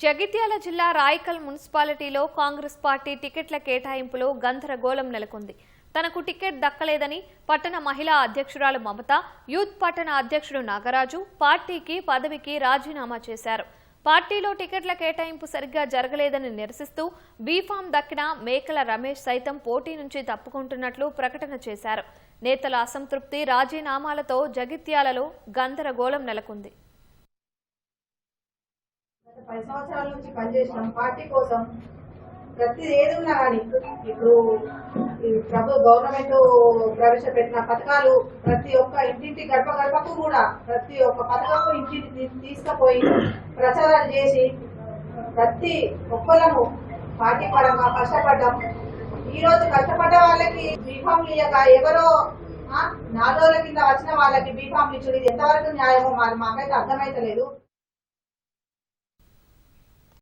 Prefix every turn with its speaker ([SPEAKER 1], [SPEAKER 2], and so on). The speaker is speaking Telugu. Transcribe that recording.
[SPEAKER 1] జగిత్యాల జిల్లా రాయకల్ మున్సిపాలిటీలో కాంగ్రెస్ పార్టీ టికెట్ల కేటాయింపులో గందరగోళం నెలకొంది. తనకు టికెట్ దక్కలేదని పట్టణ మహిళా అధ్యక్షురాలు మమత యూత్ పట్టణ అధ్యక్షుడు నాగరాజు పార్టీకి పదవికి రాజీనామా చేశారు. పార్టీలో టికెట్ల కేటాయింపు సరిగ్గా జరగలేదని నిరసిస్తూ బీఫామ్ దక్కిన మేకల రమేష్ సైతం పోటీ నుంచి తప్పుకుంటున్నట్లు ప్రకటన చేశారు. నేతల అసంతృప్తి రాజీనామాలతో జగిత్యాలలో గందరగోళం నెలకొంది.
[SPEAKER 2] పది సంవత్సరాల నుంచి పనిచేసినాం. పార్టీ కోసం ప్రతి ఏది ఉన్నా కానీ ఇప్పుడు ఈ ప్రభు గవర్నమెంట్ ప్రవేశపెట్టిన పథకాలు ప్రతి ఒక్క ఇంటింటి గడప గడపకు కూడా ప్రతి ఒక్క పథకం ఇంటింటి తీసుకుపోయి ప్రచారాలు చేసి ప్రతి ఒక్కలను పార్టీ పరంగా కష్టపడ్డాం. ఈ రోజు కష్టపడ్డ వాళ్ళకి బీఫామ్లు ఇయ్యక ఎవరో ఆ, నాలుగు రోజుల కింద వచ్చిన వాళ్ళకి బీఫామ్లు ఇచ్చుడు ఎంతవరకు న్యాయమో మరి మాకైతే అర్థమైతలేదు.